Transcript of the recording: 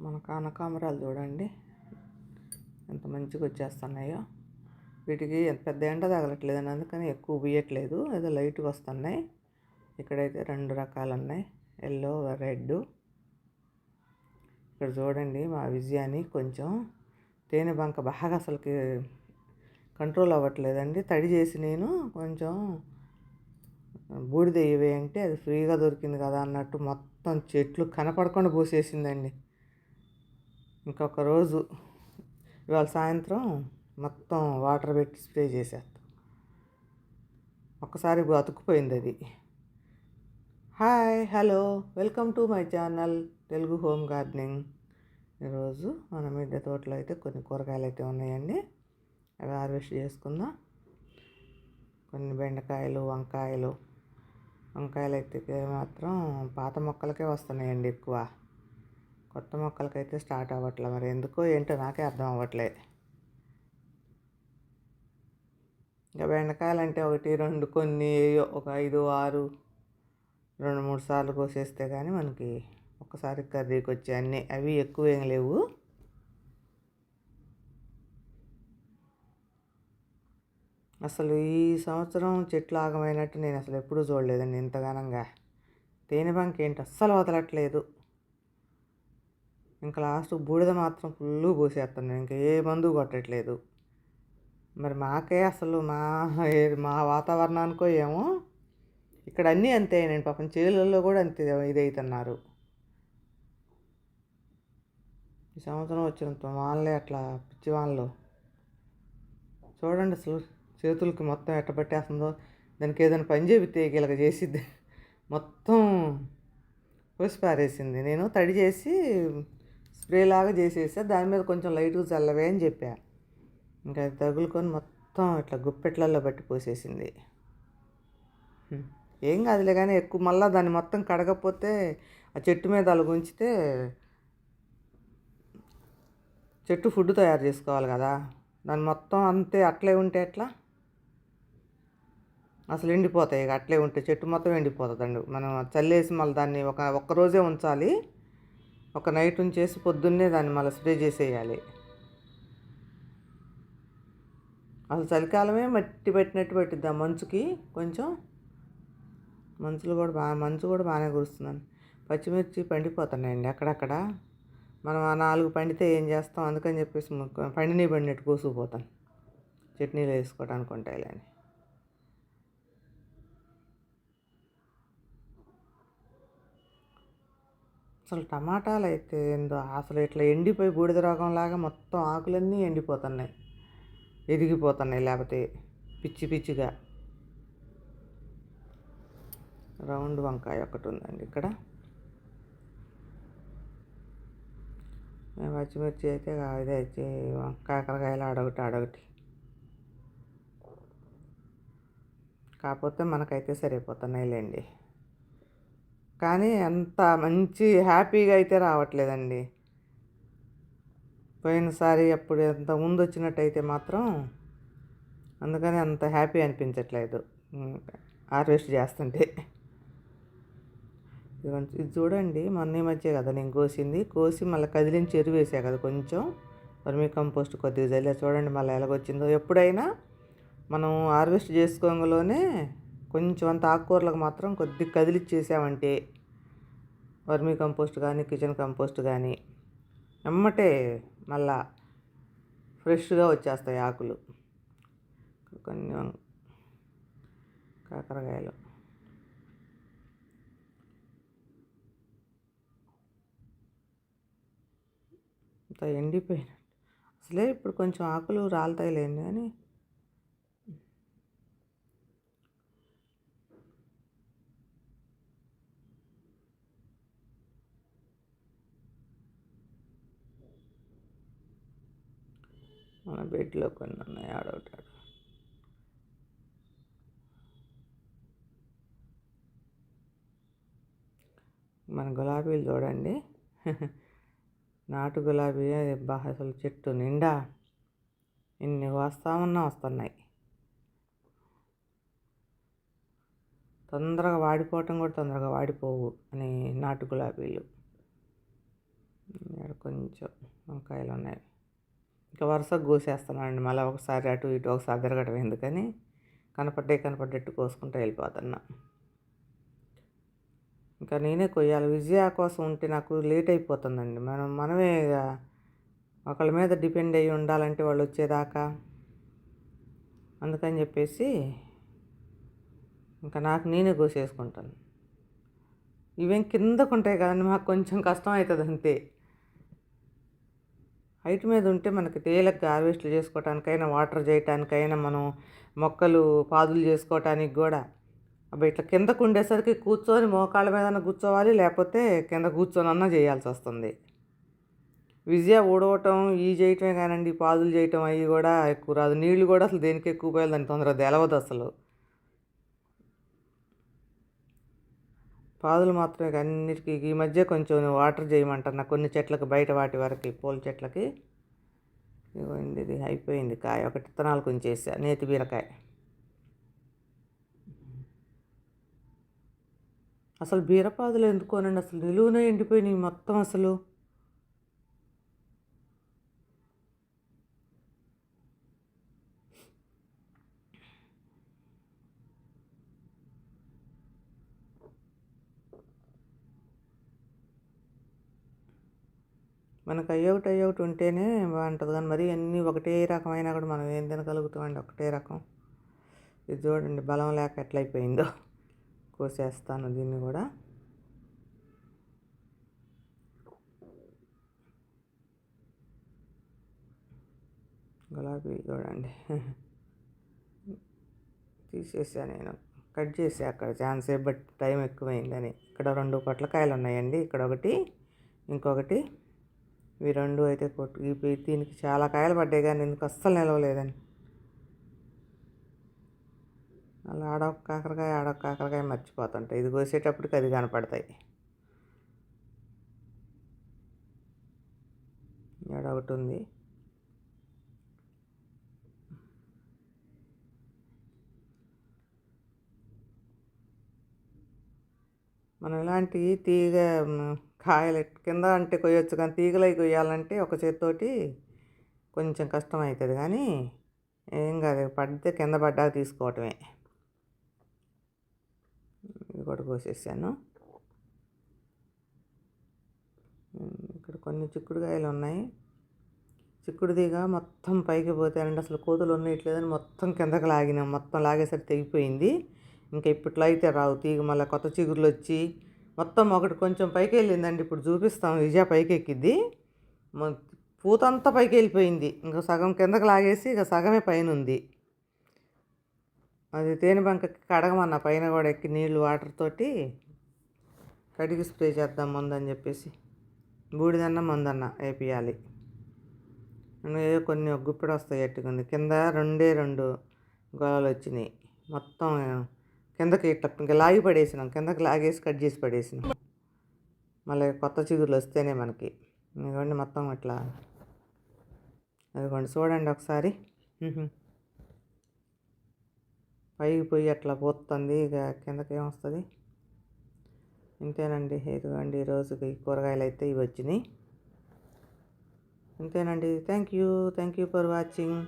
మన కనకాంబరాలు చూడండి. ఎంత మంచిగా వచ్చేస్తున్నాయో. వీటికి ఎంత పెద్ద ఎండ తగలట్లేదు అని అందుకని ఎక్కువ బియ్యట్లేదు ఏదో లైట్గా వస్తున్నాయి. ఇక్కడైతే రెండు రకాలు ఉన్నాయి. Yellow red. ఇక్కడ చూడండి మా విజయాన్ని కొంచెం తేనె బంక బాగా అసలుకి కంట్రోల్ అవ్వట్లేదండి. తడి చేసి నేను కొంచెం బూడిద ఇవే అంటే అది ఫ్రీగా దొరికింది కదా అన్నట్టు మొత్తం చెట్లు కనపడకుండా పోసేసిందండి. ఇంకొక రోజు ఇవాళ సాయంత్రం మొత్తం వాటర్ పెట్టి స్ప్రే చేసేస్తాం ఒక్కసారి అతుక్కుపోయింది అది. Hi hello welcome to my channel Telugu home gardening. ఈరోజు మన మిద్దె తోటలో అయితే కొన్ని కూరగాయలు అయితే ఉన్నాయండి. అవి హార్వెస్ట్ చేసుకుందాం. కొన్ని బెండకాయలు వంకాయలు. వంకాయలు అయితే మాత్రం పాత మొక్కలకే వస్తున్నాయండి ఎక్కువ. కొత్త మొక్కలకైతే స్టార్ట్ అవ్వట్లే మరి. ఎందుకో ఏంటో నాకే అర్థం అవ్వట్లే. ఇంకా బెండకాయలంటే ఒకటి రెండు కొన్ని ఒక ఐదు ఆరు రెండు మూడు సార్లు కోసేస్తే కానీ మనకి ఒక్కసారి కర్రీకి వచ్చే అన్నీ అవి ఎక్కువ ఏం లేవు. అసలు ఈ సంవత్సరం చెట్లు ఆగమైనట్టు నేను అసలు ఎప్పుడూ చూడలేదండి ఇంతగానంగా. తేనె బంక్ ఏంటి? అస్సలు వదలట్లేదు. ఇంకా లాస్ట్ బూడిద మాత్రం ఫుల్ పోసేస్తున్నాను ఇంకా ఏ మందు కొట్టట్లేదు. మరి మాకే అసలు మా మా వాతావరణానికో ఏమో ఇక్కడ అన్నీ అంతే నేను పాపం చేలల్లో కూడా అంతే ఇదైతున్నారు. ఈ సంవత్సరం వచ్చిన వానలే అట్లా పిచ్చి వానలు చూడండి అసలు చేతులకి మొత్తం ఎట్ట పట్టేస్తుందో దానికి ఏదైనా పని చేపితే ఇలాగ చేసిద్ది. మొత్తం పోసి పారేసింది నేను తడి చేసి స్ప్రే లాగా దాని మీద కొంచెం లైట్గా చల్లవే అని చెప్పా. ఇంకా అది తగులుకొని మొత్తం ఇట్లా గుప్పెట్లలో బట్టి పోసేసింది. ఏం కాదులే కానీ ఎక్కువ మళ్ళీ దాన్ని మొత్తం కడగపోతే ఆ చెట్టు మీద అలా ఉంచితే చెట్టు ఫుడ్ తయారు చేసుకోవాలి కదా. దాన్ని మొత్తం అంతే అట్లే ఉంటే ఎట్లా? అసలు ఎండిపోతాయి ఇక అట్లే ఉంటే చెట్టు మొత్తం ఎండిపోతుందండి. మనం చల్లేసి మళ్ళీ దాన్ని ఒక ఒక్క రోజే ఉంచాలి. ఒక నైట్ ఉంచేసి పొద్దున్నే దాన్ని మళ్ళీ స్ప్రే చేసేయాలి. అసలు చలికాలమే మట్టి పెట్టినట్టు పెట్టిద్ది. ఆ మంచుకి కొంచెం మంచులు కూడా బాగా మంచు కూడా బాగానే కురుస్తుందండి. పచ్చిమిర్చి పండిపోతున్నాయండి అక్కడక్కడ. మనం ఆ నాలుగు పండితే ఏం చేస్తాం? అందుకని చెప్పేసి పండినవి పండినట్టు కోసుకుపోతాను చట్నీలో వేసుకోవడానికి ఉంటాయి అని. అసలు టమాటాలు అయితే ఏందో అసలు ఇట్లా ఎండిపోయి బూడిద రోగంలాగా మొత్తం ఆకులన్నీ ఎండిపోతున్నాయి ఎదిగిపోతున్నాయి లేకపోతే పిచ్చి పిచ్చిగా. రౌండ్ వంకాయ ఒకటి ఉందండి ఇక్కడ. పచ్చిమిర్చి అయితే ఇదే కాకరకాయలు ఆడొకటి ఆడొకటి కాకపోతే మనకైతే సరిపోతున్నాయిలేండి. కానీ అంత మంచి హ్యాపీగా అయితే రావట్లేదండి. పోయినసారి అప్పుడు ఎంత ముందు వచ్చినట్టయితే మాత్రం అందుకని అంత హ్యాపీ అనిపించట్లేదు. హార్వెస్ట్ చేస్తుంటే. ఇది చూడండి మొన్న మధ్య కదా నేను కోసింది. కోసి మళ్ళీ కదిలించి ఎరువు కదా కొంచెం. వర్మీ కంపోస్ట్ కొద్దిగా జల్లే చూడండి మళ్ళీ ఎలాగొచ్చిందో. ఎప్పుడైనా మనం హార్వెస్ట్ చేసుకోగలోనే కొంచెం అంత ఆకుకూరలకు మాత్రం కొద్దిగా కదిలిచ్చేసామంటే వర్మీ కంపోస్ట్ కానీ కిచెన్ కంపోస్ట్ కానీ ఎమ్మటే మళ్ళా ఫ్రెష్గా వచ్చేస్తాయి ఆకులు. కొన్ని కాకరకాయలు. అంత ఎండిపోయినట్టు. అసలే ఇప్పుడు కొంచెం ఆకులు రాలుతాయిలేండి కానీ మన బెడ్లో కొన్ని ఉన్నాయి ఆడవుతాడు మన గులాబీలు చూడండి. నాటు గులాబీ అది అసలు చెట్టు నిండా ఇన్ని వస్తామన్నా వస్తున్నాయి. తొందరగా వాడిపోవటం కూడా తొందరగా వాడిపోవు అని నాటు గులాబీలు. ఇక్కడ కొంచెం వంకాయలు ఉన్నాయి. ఇంకా వరుసగా కోసేస్తున్నానండి మళ్ళీ ఒకసారి అటు ఇటు ఒకసారి తిరగటం ఎందుకని? కనపడ్డే కనపడ్డట్టు కోసుకుంటూ వెళ్ళిపోతున్నా. ఇంకా నేనే కొయ్యాలి. విజయ కోసం ఉంటే నాకు లేట్ అయిపోతుందండి. మనం మనమే ఇక ఒకళ్ళ మీద డిపెండ్ అయ్యి ఉండాలంటే వాళ్ళు వచ్చేదాకా. అందుకని చెప్పేసి ఇంకా నాకు నేనే కోసేసుకుంటాను ఇవేం కిందకు ఉంటాయి కదండి. మాకు కొంచెం కష్టం అవుతుంది అంతే. హైట్ మీద ఉంటే మనకి తేలక హార్వెస్ట్లు చేసుకోవటానికైనా వాటర్ చేయటానికైనా మనం మొక్కలు పాదులు చేసుకోవటానికి కూడా. అవి ఇట్లా కిందకు ఉండేసరికి కూర్చొని మోకాళ్ళ మీద కూర్చోవాలి లేకపోతే కింద కూర్చొని అన్నా చేయాల్సి వస్తుంది. విజయ ఊడవటం ఈ చేయటమే కానండి పాదులు చేయటం అవి కూడా ఎక్కువ రాదు. నీళ్ళు కూడా అసలు దేనికి ఎక్కువ పోయాలి దాని తొందరగా తెలవదు అసలు. పాదులు మాత్రమే అన్నిటికీ ఈ మధ్య కొంచెం వాటర్ చేయమంటారు కొన్ని చెట్లకు బయట వాటి వరకు పూల చెట్లకి. ఇవ్వండి ఇది అయిపోయింది కాయ. ఒకటి విత్తనాలు కొంచెం వేసా నేతి బీరకాయ. అసలు బీరపాదులు ఎందుకోనండి అసలు నిలువునే ఎండిపోయినాయి మొత్తం అసలు. మనకు అయ్యొకటి అయ్యొకటి ఉంటేనే బాగుంటుంది. కానీ మరి అన్నీ ఒకటే రకమైనా కూడా మనం ఏం తినగలుగుతామండి? ఒకటే రకం. ఇది చూడండి బలం లేక ఎట్లయిపోయిందో కోసేస్తాను దీన్ని కూడా. గులాబీ చూడండి. తీసేసా నేను. కట్ చేసి అక్కడ ఛాన్స్ బట్ టైం ఎక్కువైందని. ఇక్కడ రెండు పొట్లకాయలు ఉన్నాయండి ఇక్కడ ఒకటి ఇంకొకటి. ఇవి రెండు అయితే కొట్టు. ఇవి దీనికి చాలా కాయలు పడ్డాయి కానీ ఎందుకు అస్సలు నిలవలేదని. అలా ఆడొక కాకరకాయ ఆడొక కాకరకాయ మర్చిపోతుంటాయి ఇది కోసేటప్పటికి అది కనపడతాయి. ఇక్కడ ఒకటి ఉంది. మనం ఇలాంటి తీగ కాయలు కింద అంటే కొయ్యొచ్చు కానీ తీగలై కొయ్యాలంటే ఒక చేతితోటి కొంచెం కష్టం అవుతుంది కానీ ఏం కాదు పడితే కింద పడ్డాక తీసుకోవటమే. ఇది కూడా కోసేసాను. ఇక్కడ కొన్ని చిక్కుడుకాయలు ఉన్నాయి. చిక్కుడుదిగా మొత్తం పైకి పోతాయండి. అసలు కోతులు ఉండట్లేదని మొత్తం కిందకి లాగినాం. మొత్తం లాగేసరికి తెగిపోయింది. ఇంకా ఇప్పట్లో అయితే రావు. తీగ మళ్ళీ కొత్త చిగురులు వచ్చి మొత్తం ఒకటి కొంచెం పైకి వెళ్ళిందండి ఇప్పుడు చూపిస్తాం. విజయ పైకి ఎక్కిద్ది పూతంతా పైకి వెళ్ళిపోయింది ఇంకా సగం కిందకి లాగేసి ఇక సగమే పైన ఉంది అది తేనె బంకకి కడగమన్న. పైన కూడా ఎక్కి నీళ్ళు వాటర్ తోటి కడిగి స్ప్రే చేద్దాం ముందని చెప్పేసి. బూడిదన్న మందన్న వేపియాలి. ఏదో కొన్ని ఒక గుప్పెడు వస్తాయి ఎట్టుకుంది కింద రెండే రెండు గొలలు వచ్చినాయి. మొత్తం కిందకి ఇట్లా ఇంకా లాగి పడేసినాం. కిందకి లాగేసి కట్ చేసి పడేసినాం. మళ్ళీ కొత్త చిగురులు వస్తేనే మనకి. ఇదిగోండి మొత్తం ఇట్లా. అదిగోండి చూడండి ఒకసారి. పైకి పోయి అట్లా పోతుంది. ఇక కిందకి ఏమొస్తుంది? ఇంతేనండి. ఇదిగోండి ఈ రోజుకి కూరగాయలు అయితే ఇవి వచ్చినాయి. అంతేనండి thank you. Thank you for watching.